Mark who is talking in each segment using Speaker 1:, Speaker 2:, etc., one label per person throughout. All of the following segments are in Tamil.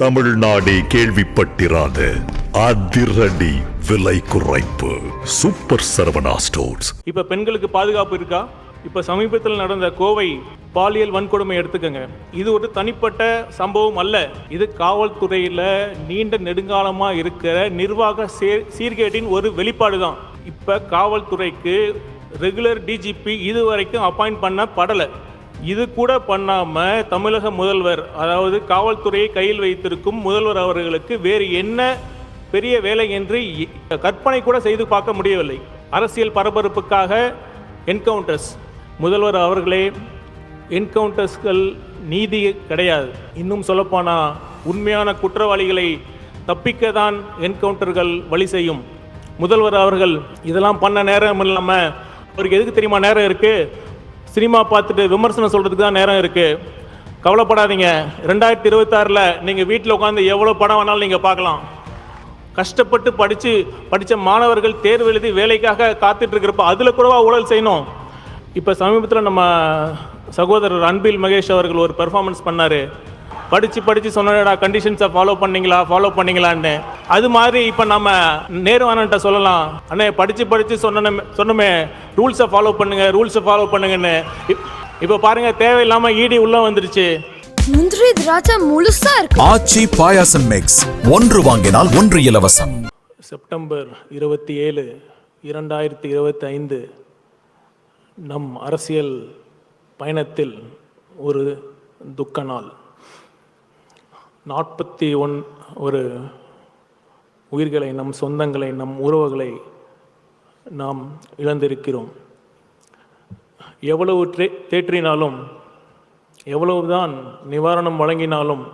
Speaker 1: தமிழ்நாடு கேள்விப்பட்டிராத அதிரடி விலை குறைப்பு. Super Saravana stores.
Speaker 2: இப்ப பெண்களுக்கு பாதுகாப்பு இருக்கா? இப்ப சமீபத்தில் நடந்த கோவை பாலியல் வன்கொடுமை எடுத்துக்கங்க. இது ஒரு தனிப்பட்ட சம்பவம் அல்ல. இது காவல்துறையில நீண்ட நெடுங்காலமா இருக்கிற நிர்வாக சீர்கேட்டின் ஒரு வெளிப்பாடு தான். இப்ப காவல்துறைக்கு ரெகுலர் டிஜிபி இதுவரைக்கும் அப்பாயிண்ட் பண்ணப்படலை இது கூட பண்ணாமல் தமிழக முதல்வர் அதாவது காவல்துறையை கையில் வைத்திருக்கும் முதல்வர் அவர்களுக்கு வேறு என்ன பெரிய வேலை என்று கற்பனை கூட செய்து பார்க்க முடியவில்லை. அரசியல் பரபரப்புக்காக என்கவுண்டர்ஸ் முதல்வர் அவர்களே என்கவுண்டர்ஸ்கள் நீதி கிடையாது. இன்னும் சொல்லப்போனால் உண்மையான குற்றவாளிகளை தப்பிக்க தான் என்கவுண்டர்கள் வழி செய்யும். முதல்வர் அவர்கள் இதெல்லாம் பண்ண நேரம் இல்லாமல் அவருக்கு எதுக்கு தெரியுமா நேரம் இருக்குது சினிமா பார்த்துட்டு விமர்சனம் சொல்கிறதுக்கு தான் நேரம் இருக்குது கவலைப்படாதீங்க. ரெண்டாயிரத்தி இருபத்தாறில் நீங்கள் வீட்டில் உட்காந்து எவ்வளோ படம் வேணாலும் நீங்கள் பார்க்கலாம். கஷ்டப்பட்டு படித்து படித்த மாணவர்கள் தேர்வு எழுதி வேலைக்காக காத்துட்டு இருக்கிறப்ப அதில் கூடவா ஊழல் செய்யணும்? இப்போ சமீபத்தில் நம்ம சகோதரர் அன்பில் மகேஷ் அவர்கள் ஒரு பெர்ஃபார்மன்ஸ் பண்ணார். படித்து படித்து சொன்னடா கண்டிஷன்ஸை ஃபாலோ பண்ணீங்களா ஃபாலோ பண்ணீங்களான்னு. அது மாதிரி இப்போ நம்ம நேருவானன்ட்ட சொல்லலாம். அண்ணே படித்து படித்து சொன்ன சொன்னமே ரூல்ஸை ஃபாலோ பண்ணுங்க ரூல்ஸை ஃபாலோ பண்ணுங்கன்னு. இப்- இப்போ பாருங்க தேவையில்லாமல் இடி உள்ள வந்துருச்சு.
Speaker 3: முந்திரி திராட்சை முழுசா இருக்கு.
Speaker 4: ஆச்சி பாயாசம் மிக்ஸ் ஒன்று வாங்கினால் ஒன்று இலவசம்.
Speaker 2: செப்டம்பர் இருபத்தி ஏழு இரண்டாயிரத்தி இருபத்தி ஐந்து நம் அரசியல் பயணத்தில் ஒரு துக்க நாள். நாற்பத்தி ஒன் ஒரு உயிர்களை நம் சொந்தங்களை நம் உறவுகளை நாம் இழந்திருக்கிறோம். எவ்வளவு தேற்றினாலும் எவ்வளவுதான் நிவாரணம் வழங்கினாலும்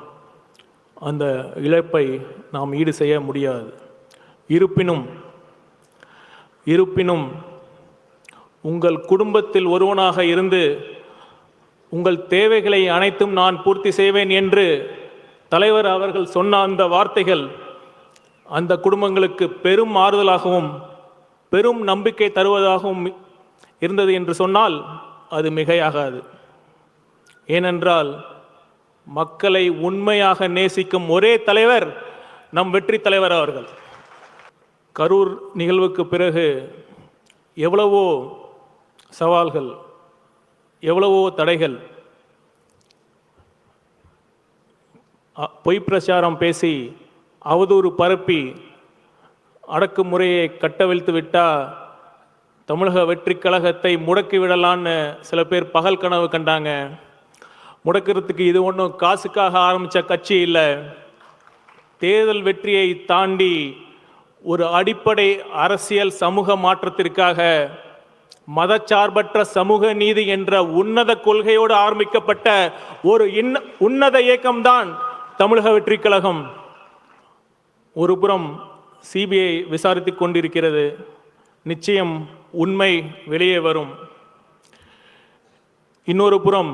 Speaker 2: அந்த இழப்பை நாம் ஈடு செய்ய முடியாது. இருப்பினும் இருப்பினும் உங்கள் குடும்பத்தில் ஒருவனாக இருந்து உங்கள் தேவைகளை அனைத்தும் நான் பூர்த்தி செய்வேன் என்று தலைவர் அவர்கள் சொன்ன அந்த வார்த்தைகள் அந்த குடும்பங்களுக்கு பெரும் ஆறுதலாகவும் பெரும் நம்பிக்கை தருவதாகவும் இருந்தது என்று சொன்னால் அது மிகையாகாது. ஏனென்றால் மக்களை உண்மையாக நேசிக்கும் ஒரே தலைவர் நம் வெற்றி தலைவர் அவர்கள். கரூர் நிகழ்வுக்கு பிறகு எவ்வளவோ சவால்கள் எவ்வளவோ தடைகள் பொய் பிரச்சாரம் பேசி அவதூறு பரப்பி அடக்குமுறையை கட்டவிழ்த்து விட்டால் தமிழக வெற்றி கழகத்தை முடக்கி விடலான்னு சில பேர் பகல் கனவு கண்டாங்க. முடக்கிறதுக்கு இது ஒன்றும் காசுக்காக ஆரம்பித்த கட்சி இல்லை. தேர்தல் வெற்றியை தாண்டி ஒரு அடிப்படை அரசியல் சமூக மாற்றத்திற்காக மதச்சார்பற்ற சமூக நீதி என்ற உன்னத கொள்கையோடு ஆரம்பிக்கப்பட்ட ஒரு இன்ன- உன்னத இயக்கம்தான் தமிழக வெற்றிக் கழகம் ஒரு புறம் சிபிஐ விசாரித்துக் கொண்டிருக்கிறது. நிச்சயம் உண்மை வெளியே வரும். இன்னொரு புறம்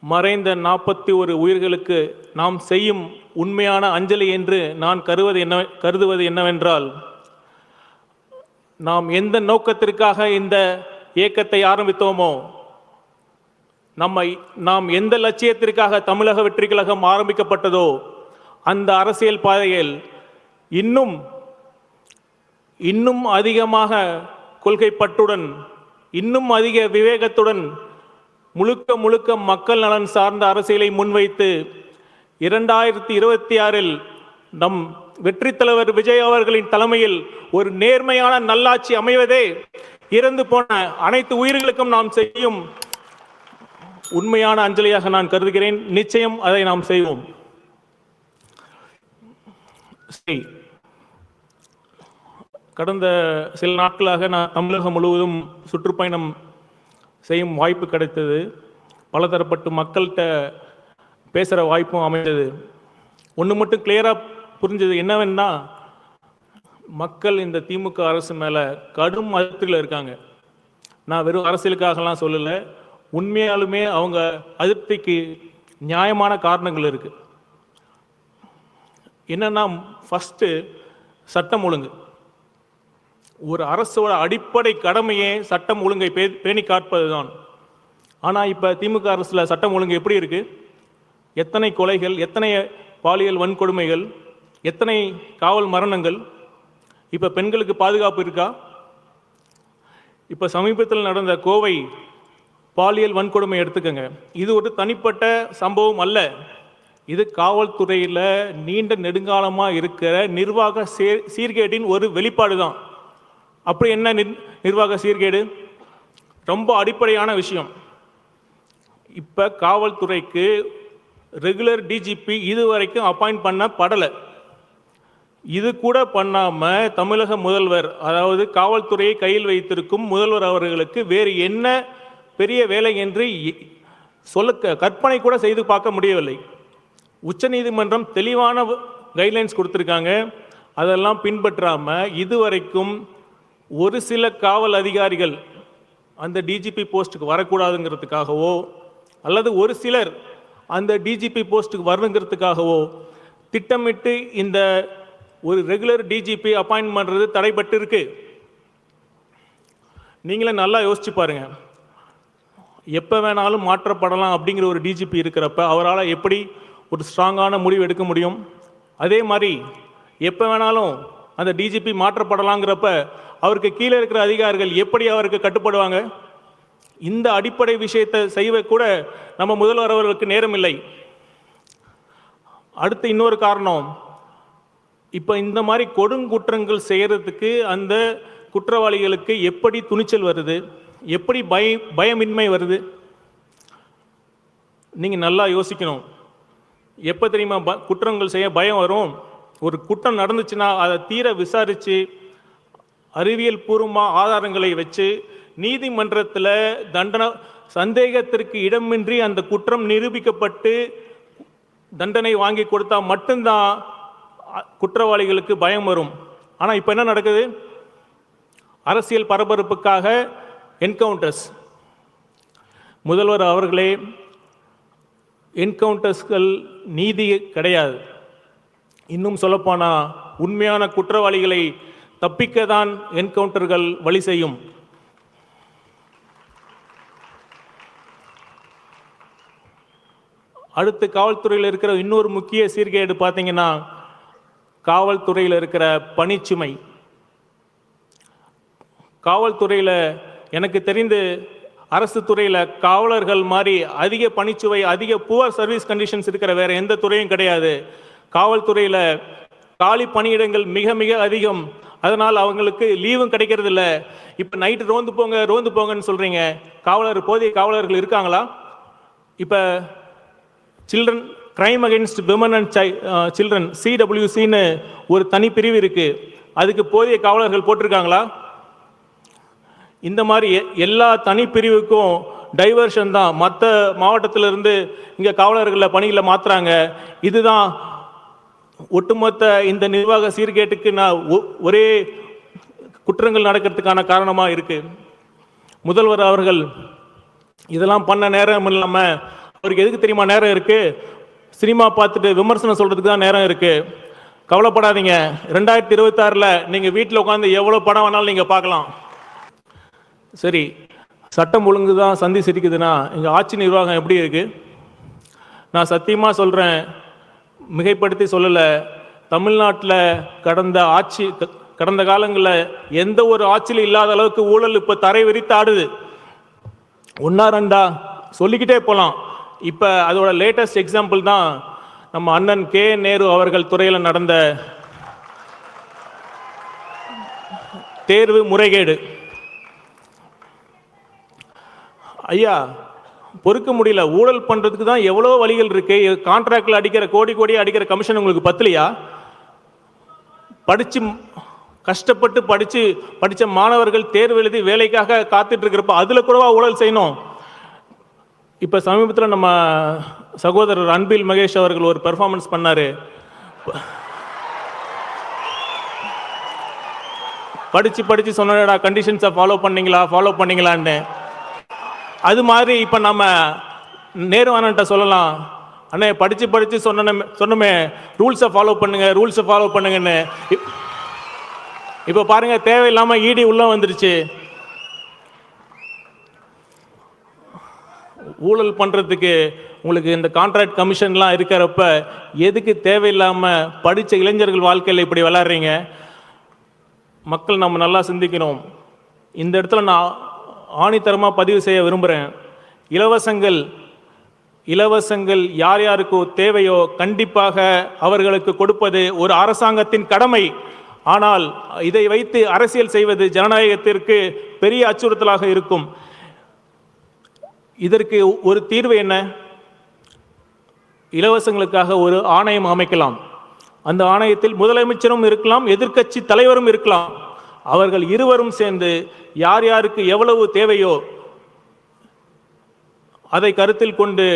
Speaker 2: மறைந்த நாற்பத்தி ஒரு உயிர்களுக்கு நாம் செய்யும் உண்மையான அஞ்சலி என்று நான் கருவது என்ன கருதுவது என்னவென்றால் நாம் எந்த நோக்கத்திற்காக இந்த இயக்கத்தை ஆரம்பித்தோமோ நம்மை நாம் எந்த லட்சியத்திற்காக தமிழக வெற்றி கழகம் ஆரம்பிக்கப்பட்டதோ அந்த அரசியல் பாதையில் இன்னும் இன்னும் அதிகமாக கொள்கைப்பட்டுடன் இன்னும் அதிக விவேகத்துடன் முழுக்க முழுக்க மக்கள் நலன் சார்ந்த அரசியலை முன்வைத்து இரண்டாயிரத்தி இருபத்தி ஆறில் நம் வெற்றி தலைவர் விஜய் அவர்களின் தலைமையில் ஒரு நேர்மையான நல்லாட்சி அமைவதே இறந்து போன அனைத்து உயிர்களுக்கும் நாம் செய்யும் உண்மையான அஞ்சலியாக நான் கருதுகிறேன். நிச்சயம் அதை நாம் செய்வோம். சரி. கடந்த சில நாட்களாக நான் தமிழகம் முழுவதும் சுற்றுப்பயணம் செய்யும் வாய்ப்பு கிடைத்தது. பலதரப்பட்டு மக்கள்கிட்ட பேசுகிற வாய்ப்பும் அமைந்தது. ஒன்று மட்டும் கிளியராக புரிஞ்சது என்னவென்னா மக்கள் இந்த திமுக அரசு மேலே கடும் அதிருப்தியில் இருக்காங்க. நான் வெறும் அரசியலுக்காகலாம் சொல்லலை. உண்மையாலுமே அவங்க அதிருப்திக்கு நியாயமான காரணங்கள் இருக்குது என்னென்னா ஃபஸ்ட்டு சட்டம் ஒழுங்கு. ஒரு அரசோட அடிப்படை கடமையே சட்டம் ஒழுங்கை பே பேணி காப்பது தான் ஆனால் இப்போ திமுக அரசில் சட்டம் ஒழுங்கு எப்படி இருக்குது எத்தனை கொலைகள் எத்தனை பாலியல் வன்கொடுமைகள் எத்தனை காவல் மரணங்கள்? இப்போ பெண்களுக்கு பாதுகாப்பு இருக்கா? இப்போ சமீபத்தில் நடந்த கோவை பாலியல் வன்கொடுமை எடுத்துக்கோங்க. இது ஒரு தனிப்பட்ட சம்பவம் அல்ல. இது காவல்துறையில் நீண்ட நெடுங்காலமாக இருக்கிற நிர்வாக சீர் சீர்கேட்டின் ஒரு வெளிப்பாடு தான். அப்படி என்ன நிர் நிர்வாக சீர்கேடு? ரொம்ப அடிப்படையான விஷயம். இப்போ காவல்துறைக்கு ரெகுலர் டிஜிபி இதுவரைக்கும் அப்பாயிண்ட் பண்ண படலை. இது கூட பண்ணாமல் தமிழக முதல்வர் அதாவது காவல்துறையை கையில் வைத்திருக்கும் முதல்வர் அவர்களுக்கு வேறு என்ன பெரிய வேலை என்று இ- சொல்ல கற்பனை கூட செய்து பார்க்க முடியவில்லை. உச்சநீதிமன்றம் தெளிவான கைட்லைன்ஸ் கொடுத்துருக்காங்க. அதெல்லாம் பின்பற்றாமல் இதுவரைக்கும் ஒரு சில காவல் அதிகாரிகள் அந்த டிஜிபி போஸ்ட்டுக்கு வரக்கூடாதுங்கிறதுக்காகவோ அல்லது ஒரு சிலர் அந்த டிஜிபி போஸ்ட்டுக்கு வரணுங்கிறதுக்காகவோ திட்டமிட்டு இந்த ஒரு ரெகுலர் டிஜிபி அப்பாயின்ட் பண்ணுறது தடைபட்டு இருக்கு நீங்களே நல்லா யோசிச்சு பாருங்கள் எப்போ வேணாலும் மாற்றப்படலாம் அப்படிங்கிற ஒரு டிஜிபி இருக்கிறப்ப அவரால் எப்படி ஒரு ஸ்ட்ராங்கான முடிவு எடுக்க முடியும்? அதே மாதிரி எப்போ வேணாலும் அந்த டிஜிபி மாற்றப்படலாங்கிறப்ப அவருக்கு கீழே இருக்கிற அதிகாரிகள் எப்படி அவருக்கு கட்டுப்படுவாங்க? இந்த அடிப்படை விஷயத்தை செய்வ கூட நம்ம முதல்வர் அவர்களுக்கு நேரம் இல்லை. அடுத்து இன்னொரு காரணம் இப்போ இந்த மாதிரி கொடுங்குற்றங்கள் செய்கிறதுக்கு அந்த குற்றவாளிகளுக்கு எப்படி துணிச்சல் வருது? எப்படி பய பயமின்மை வருது? நீங்கள் நல்லா யோசிக்கணும். எப்போ தெரியுமா ப குற்றங்கள் செய்ய பயம் வரும்? ஒரு குற்றம் நடந்துச்சுன்னா அதை தீர விசாரித்து அறிவியல் பூர்வமாக ஆதாரங்களை வச்சு நீதிமன்றத்தில் தண்டனை சந்தேகத்திற்கு இடமின்றி அந்த குற்றம் நிரூபிக்கப்பட்டு தண்டனை வாங்கி கொடுத்தா மட்டும்தான் குற்றவாளிகளுக்கு பயம் வரும். ஆனால் இப்போ என்ன நடக்குது? அரசியல் பரபரப்புக்காக என்கவுண்டர்ஸ் முதல்வர் அவர்களே என்கவுண்டர்ஸ்கள் நீதி கிடையாது. இன்னும் சொல்லப்போனால் உண்மையான குற்றவாளிகளை தப்பிக்க தான் என்கவுண்டர்கள் வழி செய்யும். அடுத்து காவல்துறையில் இருக்கிற இன்னொரு முக்கிய சீர்கேடு பார்த்தீங்கன்னா காவல்துறையில் இருக்கிற பணிச்சுமை. காவல்துறையில் எனக்கு தெரிந்து அரசு துறையில் காவலர்கள் மாதிரி அதிக பணிச்சுவை அதிக புவர் சர்வீஸ் கண்டிஷன்ஸ் இருக்கிற வேறு எந்த துறையும் கிடையாது. காவல்துறையில் காலி பணியிடங்கள் மிக மிக அதிகம். அதனால் அவங்களுக்கு லீவும் கிடைக்கிறதில்ல. இப்போ நைட்டு ரோந்து போங்க ரோந்து போங்கன்னு சொல்கிறீங்க காவலர் போதிய காவலர்கள் இருக்காங்களா? இப்போ children crime against women and psi children சிடபிள்யூசின்னு ஒரு தனி பிரிவு இருக்குது அதுக்கு போதிய காவலர்கள் போட்டிருக்காங்களா? இந்த மாதிரி எ- எல்லா தனி பிரிவுக்கும் டைவர்ஷன் தான். மற்ற மாவட்டத்திலிருந்து இங்கே காவலர்களை பணிகளை மாற்றுறாங்க இதுதான் ஒட்டுமொத்த இந்த நிர்வாக சீர்கேட்டுக்கு நான் ஒ- ஒரே குற்றங்கள் நடக்கிறதுக்கான காரணமாக இருக்குது முதல்வர் அவர்கள் இதெல்லாம் பண்ண நேரம் இல்லாமல் அவருக்கு எதுக்கு தெரியுமா நேரம் இருக்குது சினிமா பார்த்துட்டு விமர்சனம் சொல்கிறதுக்கு தான் நேரம் இருக்குது கவலைப்படாதீங்க. ரெண்டாயிரத்தி இருபத்தாறில் நீங்கள் வீட்டில் உட்காந்து எவ்வளோ படம் வேணாலும் நீங்கள் பார்க்கலாம். சரி சட்டம் ஒழுங்கு தான் சந்தி சிரிக்குதுன்னா இங்கே ஆட்சி நிர்வாகம் எப்படி இருக்குது நான் சத்தியமாக சொல்கிறேன் மிகைப்படுத்தி சொல்லலை. தமிழ்நாட்டில் கடந்த ஆட்சி கடந்த காலங்களில் எந்த ஒரு ஆட்சியிலும் இல்லாத அளவுக்கு ஊழல் இப்போ தரை விரித்து ஆடுது. ஒன்றா ரெண்டா? சொல்லிக்கிட்டே போகலாம் இப்போ அதோட லேட்டஸ்ட் எக்ஸாம்பிள் தான் நம்ம அண்ணன் கே. நேரு அவர்கள் துறையில் நடந்த தேர்வு முறைகேடு. ஐயா பொறுக்க முடியல. ஊழல் பண்ணுறதுக்கு தான் எவ்வளோ வழிகள் இருக்கு. கான்ட்ராக்டில் அடிக்கிற கோடி கோடி அடிக்கிற கமிஷன் உங்களுக்கு பத்தலையா? படித்து கஷ்டப்பட்டு படித்து படித்த மாணவர்கள் தேர்வு எழுதி வேலைக்காக காத்துட்ருக்கிறப்ப அதில் கூடவா ஊழல் செய்யணும்? இப்போ சமீபத்தில் நம்ம சகோதரர் அன்பில் மகேஷ் அவர்கள் ஒரு பெர்ஃபார்மன்ஸ் பண்ணார். படித்து படித்து சொன்னடா கண்டிஷன்ஸை ஃபாலோ பண்ணீங்களா ஃபாலோ பண்ணீங்களான்னு. அது மாதிரி இப்போ நம்ம நேருவானன்ட்ட சொல்லலாம். அண்ணே படித்து படித்து சொன்ன சொன்னமே. ரூல்ஸை ஃபாலோ பண்ணுங்கள் ரூல்ஸை ஃபாலோ பண்ணுங்கன்னு. இப்- இப்போ பாருங்கள் தேவையில்லாமல் இடி உள்ளே வந்துருச்சு. ஊழல் பண்ணுறதுக்கு உங்களுக்கு இந்த கான்ட்ராக்ட் கமிஷன்லாம் இருக்கிறப்ப எதுக்கு தேவையில்லாமல் படித்த இளைஞர்கள் வாழ்க்கையில் இப்படி விளாட்றீங்க மக்கள் நம்ம நல்லா சிந்திக்கணும். இந்த இடத்துல நான் ஆணித்தரமாக பதிவு செய்ய விரும்புகிறேன் இலவசங்கள் இலவசங்கள் யார் யாருக்கு தேவையோ கண்டிப்பாக அவர்களுக்கு கொடுப்பது ஒரு அரசாங்கத்தின் கடமை. ஆனால் இதை வைத்து அரசியல் செய்வது ஜனநாயகத்திற்கு பெரிய அச்சுறுத்தலாக இருக்கும். இதற்கு ஒரு தீர்வு என்ன? இலவசங்களுக்காக ஒரு ஆணையம் அமைக்கலாம். அந்த ஆணையத்தில் முதலமைச்சரும் இருக்கலாம் எதிர்க்கட்சி தலைவரும் இருக்கலாம். அவர்கள் இருவரும் சேர்ந்து யார் யாருக்கு எவ்வளவு தேவையோ அதை கருத்தில் கொண்டு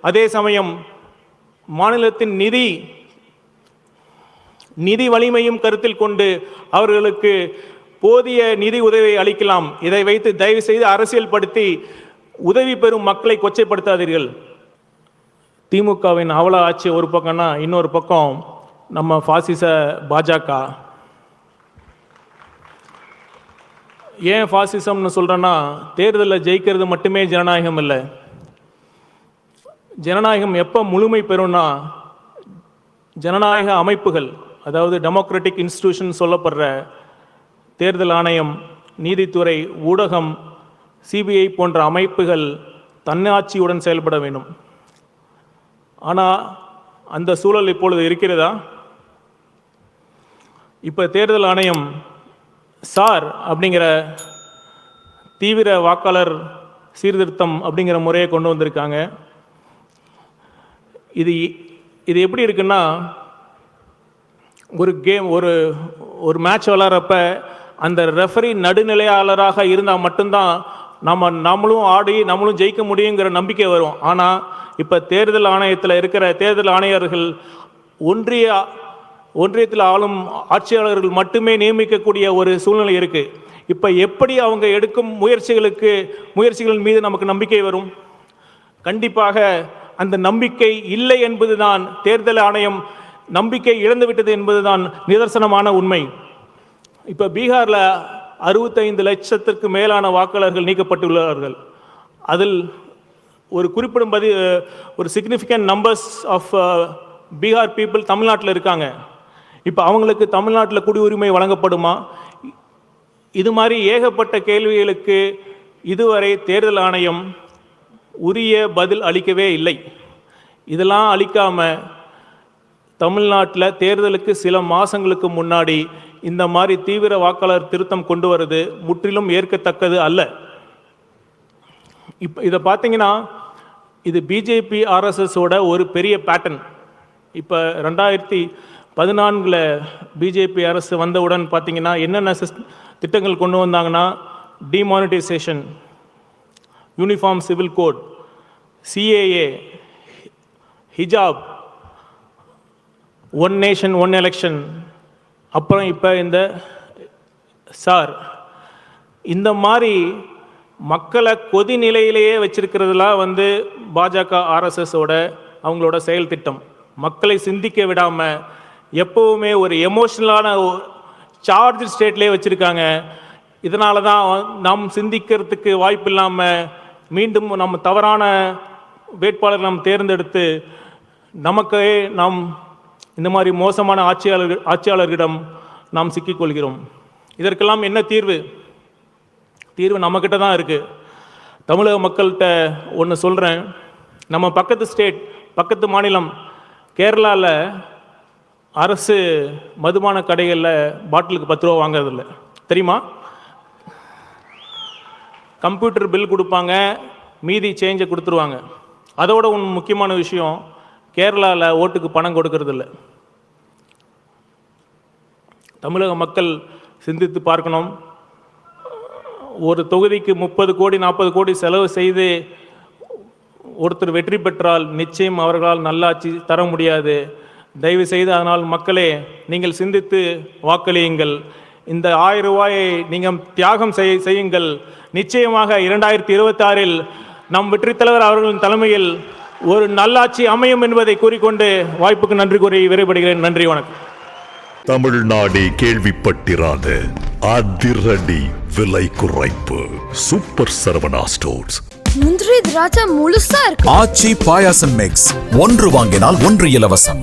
Speaker 2: அதே சமயம் மாநிலத்தின் நிதி நிதி வலிமையும் கருத்தில் கொண்டு அவர்களுக்கு போதிய நிதி உதவியை அளிக்கலாம். இதை வைத்து தயவு செய்து அரசியல்படுத்தி உதவி பெறும் மக்களை கொச்சைப்படுத்தாதீர்கள். திமுகவின் அவல ஆட்சி ஒரு பக்கம்னா இன்னொரு பக்கம் நம்ம பாசிச பாஜக. ஏன் ஃபாசிசம்னு சொல்கிறேன்னா தேர்தலில் ஜெயிக்கிறது மட்டுமே ஜனநாயகம் இல்லை. ஜனநாயகம் எப்போ முழுமை பெறும்னா ஜனநாயக அமைப்புகள் அதாவது டெமோக்ராட்டிக் இன்ஸ்டிடியூஷன் சொல்லப்படுற தேர்தல் ஆணையம் நீதித்துறை ஊடகம் சிபிஐ போன்ற அமைப்புகள் தன்னாட்சியுடன் செயல்பட வேண்டும். ஆனால் அந்த சூழல் இப்பொழுது இருக்கிறதா? இப்போ தேர்தல் ஆணையம் சார் அப்படிங்கிற தீவிர வாக்காளர் சீர்திருத்தம் அப்படிங்கிற முறையை கொண்டு வந்திருக்காங்க. இது இது எப்படி இருக்குன்னா ஒரு கேம் ஒரு ஒரு மேட்ச் விளாட்றப்ப அந்த ரெஃபரி நடுநிலையாளராக இருந்தால் மட்டும்தான் நம்ம நம்மளும் ஆடி நம்மளும் ஜெயிக்க முடியுங்கிற நம்பிக்கை வரும். ஆனால் இப்போ தேர்தல் ஆணையத்தில் இருக்கிற தேர்தல் ஆணையர்கள் ஒன்றிய ஒன்றியத்தில் ஆளும் ஆட்சியாளர்கள் மட்டுமே நியமிக்கக்கூடிய ஒரு சூழ்நிலை இருக்குது இப்போ எப்படி அவங்க எடுக்கும் முயற்சிகளுக்கு முயற்சிகளின் மீது நமக்கு நம்பிக்கை வரும்? கண்டிப்பாக அந்த நம்பிக்கை இல்லை என்பதுதான் தேர்தல் ஆணையம் நம்பிக்கை இழந்துவிட்டது என்பதுதான் நிதர்சனமான உண்மை. இப்போ பீகாரில் அறுபத்தைந்து லட்சத்திற்கு மேலான வாக்காளர்கள் நீக்கப்பட்டுள்ளார்கள். அதில் ஒரு குறிப்பிடும் பதி ஒரு significant numbers of Bihar people தமிழ்நாட்டில் இருக்காங்க. இப்போ அவங்களுக்கு தமிழ்நாட்டில் குடியுரிமை வழங்கப்படுமா? இது மாதிரி ஏகப்பட்ட கேள்விகளுக்கு இதுவரை தேர்தல் ஆணையம் உரிய பதில் அளிக்கவே இல்லை. இதெல்லாம் அளிக்காமல் தமிழ்நாட்டில் தேர்தலுக்கு சில மாதங்களுக்கு முன்னாடி இந்த மாதிரி தீவிர வாக்காளர் திருத்தம் கொண்டு வர்றது முற்றிலும் ஏற்கத்தக்கது அல்ல. இப்போ இதை பார்த்தீங்கன்னா இது பிஜேபி ஆர்எஸ்எஸோட ஒரு பெரிய பேட்டர்ன் இப்போ ரெண்டாயிரத்தி பதினான்கில் பிஜேபி அரசு வந்தவுடன் பார்த்தீங்கன்னா என்னென்ன சிஸ் திட்டங்கள் கொண்டு வந்தாங்கன்னா demonetisation uniform civil code CAA ஹிஜாப் ஒன் நேஷன் ஒன் எலெக்ஷன் அப்புறம் இப்போ இந்த சார் இந்த மாதிரி மக்களை கொதி நிலையிலேயே வச்சிருக்கிறதுலாம் வந்து பாஜக ஆர்எஸ்எஸோட அவங்களோட செயல் திட்டம். மக்களை சிந்திக்க விடாமல் எப்போவுமே ஒரு எமோஷ்னலான சார்ஜ் ஸ்டேட்லேயே வச்சுருக்காங்க. இதனால தான் நாம் சிந்திக்கிறதுக்கு வாய்ப்பு இல்லாமல் மீண்டும் நம்ம தவறான வேட்பாளர் நாம் தேர்ந்தெடுத்து நமக்கே நாம் இந்த மாதிரி மோசமான ஆட்சியாளர் ஆட்சியாளர்களிடம் நாம் சிக்கிக்கொள்கிறோம். இதற்கெல்லாம் என்ன தீர்வு? தீர்வு நம்மக்கிட்ட தான் இருக்குது தமிழக மக்கள்கிட்ட ஒன்று சொல்கிறேன் நம்ம பக்கத்து ஸ்டேட் பக்கத்து மாநிலம் கேரளாவில் அரசு மதுபான கடைகளில் பாட்டிலுக்கு பத்து ரூபா வாங்குறதில்ல. தெரியுமா? கம்ப்யூட்டர் பில் கொடுப்பாங்க மீதி சேஞ்சை கொடுத்துருவாங்க. அதோட ஒன்று முக்கியமான விஷயம் கேரளாவில் ஓட்டுக்கு பணம் கொடுக்கறதில்ல. தமிழக மக்கள் சிந்தித்து பார்க்கணும். ஒரு தொகுதிக்கு முப்பது கோடி நாற்பது கோடி செலவு செய்து ஒருத்தர் வெற்றி பெற்றால் நிச்சயம் அவர்களால் நல்லாட்சி தர முடியாது. தயவு செய்து அதனால் மக்களே நீங்கள் சிந்தித்து வாக்களியுங்கள். இந்த ஆயிரம் ரூபாயை நீங்கள் தியாகம் செய் செய்யுங்கள். நிச்சயமாக இரண்டாயிரத்தி இருபத்தாறில் நம் வெற்றித் தலைவர் அவர்களின் தலைமையில் ஒரு நல்லாட்சி அமையும் என்பதை கூறிக்கொண்டு வாய்ப்புக்கு நன்றி கூறி விரைபடுகிறேன் நன்றி வணக்கம்.
Speaker 1: தமிழ்நாடே கேள்விப்பட்டிராத அதிரடி விலை குறைப்பு. Super Saravana stores.
Speaker 3: முந்திரி திராட்சை முழுசா இருக்கு.
Speaker 4: ஆச்சி பாயாசம் மிக்ஸ். ஒன்று வாங்கினால் ஒன்று இலவசம்.